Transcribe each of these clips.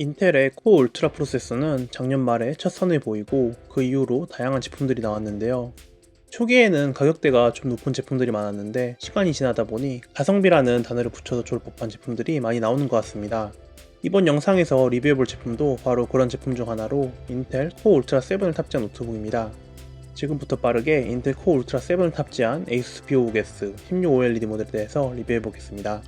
인텔의 코어 울트라 프로세서는 작년 말에 첫 선을 보이고 그 이후로 다양한 제품들이 나왔는데요. 초기에는 가격대가 좀 높은 제품들이 많았는데 시간이 지나다 보니 가성비라는 단어를 붙여서 좋을 법한 제품들이 많이 나오는 것 같습니다. 이번 영상에서 리뷰해볼 제품도 바로 그런 제품 중 하나로 인텔 코어 울트라 7을 탑재한 노트북입니다. 지금부터 빠르게 인텔 코어 울트라 7을 탑재한 ASUS BO5S 16OLED 모델에 대해서 리뷰해보겠습니다.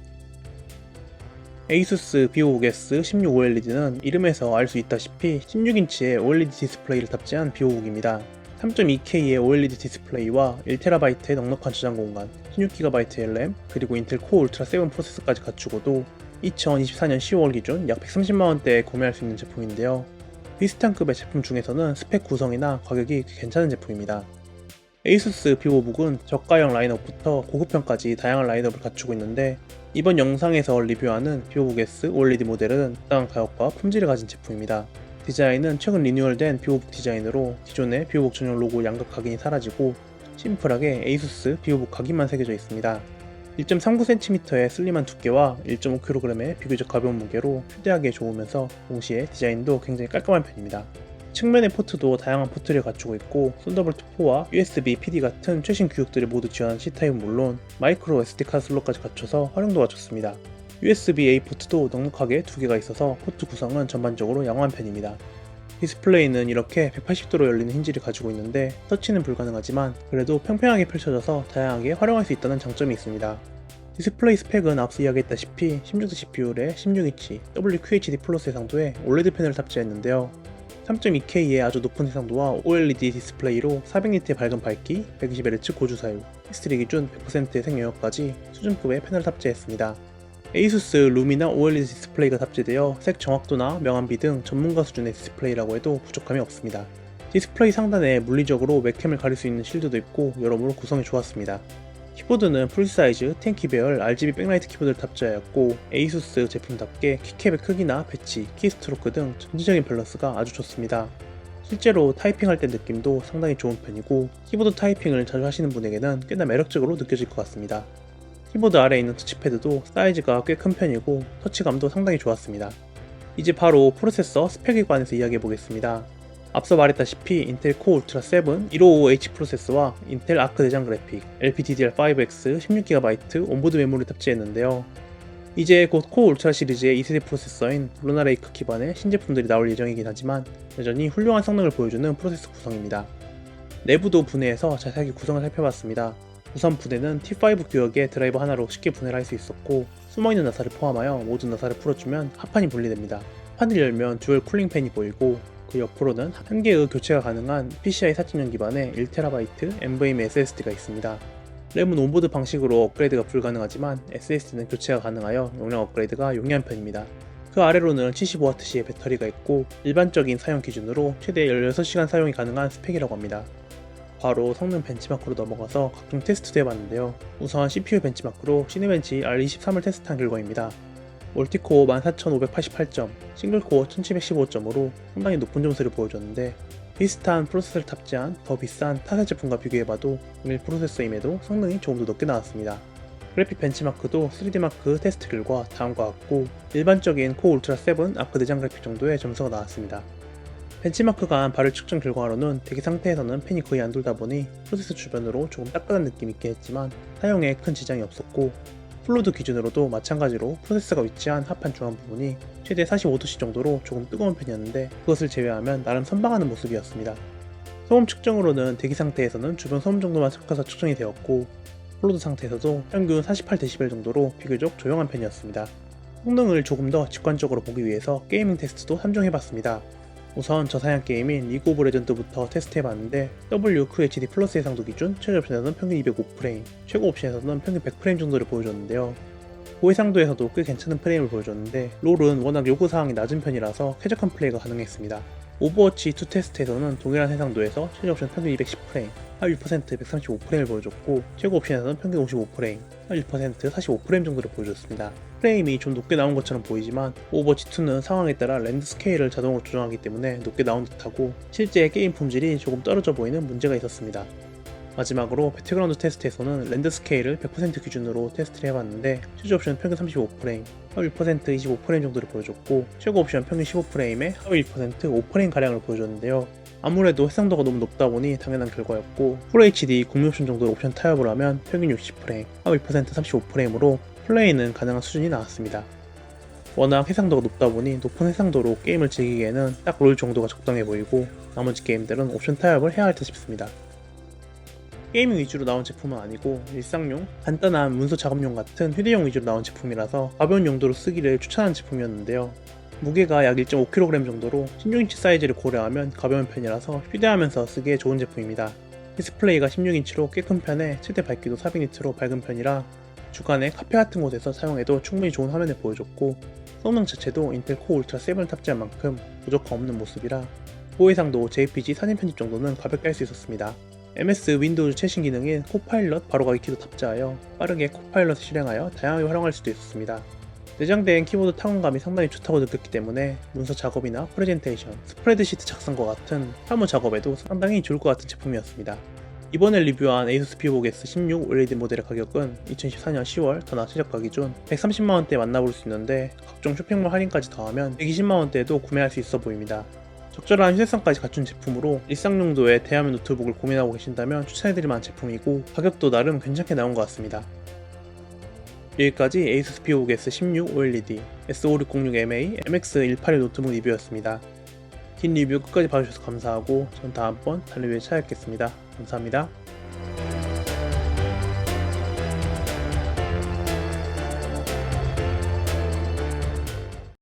ASUS BO5S 16OLED는 이름에서 알 수 있다시피 16인치의 OLED 디스플레이를 탑재한 BO5입니다. 3.2K의 OLED 디스플레이와 1TB의 넉넉한 저장 공간, 16GB의 램, 그리고 인텔 코어 울트라 7 프로세서까지 갖추고도 2024년 10월 기준 약 130만원대에 구매할 수 있는 제품인데요. 비슷한 급의 제품 중에서는 스펙 구성이나 가격이 괜찮은 제품입니다. ASUS 비보북은 저가형 라인업부터 고급형까지 다양한 라인업을 갖추고 있는데 이번 영상에서 리뷰하는 비보북 S OLED 모델은 적당한 가격과 품질을 가진 제품입니다. 디자인은 최근 리뉴얼된 비보북 디자인으로 기존의 비보북 전용 로고 양각 각인이 사라지고 심플하게 ASUS 비보북 각인만 새겨져 있습니다. 1.39cm의 슬림한 두께와 1.5kg의 비교적 가벼운 무게로 휴대하기에 좋으면서 동시에 디자인도 굉장히 깔끔한 편입니다. 측면의 포트도 다양한 포트를 갖추고 있고 썬더볼트 4와 USB PD 같은 최신 규격들을 모두 지원한 C타입은 물론 마이크로 SD카드 슬롯까지 갖춰서 활용도가 좋습니다. USB-A 포트도 넉넉하게 두 개가 있어서 포트 구성은 전반적으로 양호한 편입니다. 디스플레이는 이렇게 180도로 열리는 힌지를 가지고 있는데 터치는 불가능하지만 그래도 평평하게 펼쳐져서 다양하게 활용할 수 있다는 장점이 있습니다. 디스플레이 스펙은 앞서 이야기했다시피 16세 CPU에 16인치 WQHD 플러스 해상도의 OLED 패널을 탑재했는데요. 3.2K의 아주 높은 해상도와 OLED 디스플레이로 400니트의 밝은 밝기, 120Hz 고주 사유, 히스트리 기준 100%의 생영역까지 수준급의 패널을 탑재했습니다. ASUS 루미나 OLED 디스플레이가 탑재되어 색 정확도나 명암비 등 전문가 수준의 디스플레이라고 해도 부족함이 없습니다. 디스플레이 상단에 물리적으로 웹캠을 가릴 수 있는 실드도 있고 여러모로 구성이 좋았습니다. 키보드는 풀사이즈 10키 배열 RGB 백라이트 키보드를 탑재하였고 ASUS 제품답게 키캡의 크기나 배치, 키스트로크 등 전체적인 밸런스가 아주 좋습니다. 실제로 타이핑할 때 느낌도 상당히 좋은 편이고 키보드 타이핑을 자주 하시는 분에게는 꽤나 매력적으로 느껴질 것 같습니다. 키보드 아래에 있는 터치패드도 사이즈가 꽤 큰 편이고 터치감도 상당히 좋았습니다. 이제 바로 프로세서 스펙에 관해서 이야기해 보겠습니다. 앞서 말했다시피 인텔 코어 울트라 7 155H 프로세서와 인텔 아크 내장 그래픽, LPDDR5X 16GB 온보드 메모리 탑재했는데요. 이제 곧 코어 울트라 시리즈의 2세대 프로세서인 루나 레이크 기반의 신제품들이 나올 예정이긴 하지만 여전히 훌륭한 성능을 보여주는 프로세서 구성입니다. 내부도 분해해서 자세하게 구성을 살펴봤습니다. 우선 분해는 T5 규격의 드라이버 하나로 쉽게 분해를 할 수 있었고 숨어있는 나사를 포함하여 모든 나사를 풀어주면 합판이 분리됩니다. 판을 열면 듀얼 쿨링 팬이 보이고 그 옆으로는 한 개의 교체가 가능한 PCI 4.0 기반의 1TB NVMe SSD가 있습니다. 램은 온보드 방식으로 업그레이드가 불가능하지만 SSD는 교체가 가능하여 용량 업그레이드가 용이한 편입니다. 그 아래로는 75W의 배터리가 있고 일반적인 사용 기준으로 최대 16시간 사용이 가능한 스펙이라고 합니다. 바로 성능 벤치마크로 넘어가서 각종 테스트도 해봤는데요. 우선 CPU 벤치마크로 시네벤치 R23을 테스트한 결과입니다. 멀티코어 14588점, 싱글코어 1715점으로 상당히 높은 점수를 보여줬는데 비슷한 프로세서를 탑재한 더 비싼 타사 제품과 비교해봐도 동일 프로세서임에도 성능이 조금 더 높게 나왔습니다. 그래픽 벤치마크도 3D마크 테스트 결과 다음과 같고 일반적인 코어 울트라 7 아크 내장 그래픽 정도의 점수가 나왔습니다. 벤치마크가 한 발열 측정 결과로는 대기 상태에서는 팬이 거의 안 돌다 보니 프로세서 주변으로 조금 따끈한 느낌이 있긴 했지만 사용에 큰 지장이 없었고 플로드 기준으로도 마찬가지로 프로세서가 위치한 합판 중앙 부분이 최대 45도씨 정도로 조금 뜨거운 편이었는데 그것을 제외하면 나름 선방하는 모습이었습니다. 소음 측정으로는 대기 상태에서는 주변 소음 정도만 섞어서 측정이 되었고 플로드 상태에서도 평균 48dB 정도로 비교적 조용한 편이었습니다. 성능을 조금 더 직관적으로 보기 위해서 게이밍 테스트도 함정해봤습니다. 우선 저 사양 게임인 리그 오브 레전드부터 테스트해봤는데 WQHD 플러스 해상도 기준 최저 옵션에서는 평균 205프레임, 최고 옵션에서는 평균 100프레임 정도를 보여줬는데요. 고해상도에서도 꽤 괜찮은 프레임을 보여줬는데 롤은 워낙 요구사항이 낮은 편이라서 쾌적한 플레이가 가능했습니다. 오버워치 2 테스트에서는 동일한 해상도에서 최저 옵션 평균 210프레임, 합1% 135프레임을 보여줬고 최고 옵션에서는 평균 55프레임, 합1% 45프레임 정도를 보여줬습니다. 프레임이 좀 높게 나온 것처럼 보이지만 오버워치 2는 상황에 따라 랜드 스케일을 자동으로 조정하기 때문에 높게 나온 듯하고 실제 게임 품질이 조금 떨어져 보이는 문제가 있었습니다. 마지막으로 배틀그라운드 테스트에서는 랜드 스케일을 100% 기준으로 테스트를 해봤는데 최저 옵션 평균 35프레임, 하위 1% 25프레임 정도를 보여줬고 최고 옵션 평균 15프레임에 하위 1% 5프레임 가량을 보여줬는데요. 아무래도 해상도가 너무 높다 보니 당연한 결과였고 FHD 국민 옵션 정도로 옵션 타협을 하면 평균 60프레임, 하위 1% 35프레임으로 플레이는 가능한 수준이 나왔습니다. 워낙 해상도가 높다 보니 높은 해상도로 게임을 즐기기에는 딱 롤 정도가 적당해 보이고 나머지 게임들은 옵션 타협을 해야 할 듯 싶습니다. 게이밍 위주로 나온 제품은 아니고 일상용, 간단한 문서 작업용 같은 휴대용 위주로 나온 제품이라서 가벼운 용도로 쓰기를 추천하는 제품이었는데요. 무게가 약 1.5kg 정도로 16인치 사이즈를 고려하면 가벼운 편이라서 휴대하면서 쓰기에 좋은 제품입니다. 디스플레이가 16인치로 꽤 큰 편에 최대 밝기도 400니트로 밝은 편이라 주간에 카페 같은 곳에서 사용해도 충분히 좋은 화면을 보여줬고 성능 자체도 인텔 코어 울트라 7을 탑재한 만큼 부족함 없는 모습이라 고해상도 JPG 사진 편집 정도는 가볍게 할 수 있었습니다. MS 윈도우 최신 기능인 코파일럿 바로가기 키도 탑재하여 빠르게 코파일럿을 실행하여 다양하게 활용할 수도 있었습니다. 내장된 키보드 타건감이 상당히 좋다고 느꼈기 때문에 문서 작업이나 프레젠테이션, 스프레드시트 작성과 같은 사무 작업에도 상당히 좋을 것 같은 제품이었습니다. 이번에 리뷰한 ASUS VivoX 16 OLED 모델의 가격은 2014년 10월 더나 최저가 기준 130만원대에 만나볼 수 있는데 각종 쇼핑몰 할인까지 더하면 120만원대에도 구매할 수 있어 보입니다. 적절한 휴대성까지 갖춘 제품으로 일상 용도의 대화면 노트북을 고민하고 계신다면 추천해드릴 만한 제품이고 가격도 나름 괜찮게 나온 것 같습니다. 여기까지 ASUS VivoX 16 OLED, S5606MA, MX181 노트북 리뷰였습니다. 긴 리뷰 끝까지 봐주셔서 감사하고 전 다음번 다른 리뷰에 찾아뵙겠습니다. 감사합니다.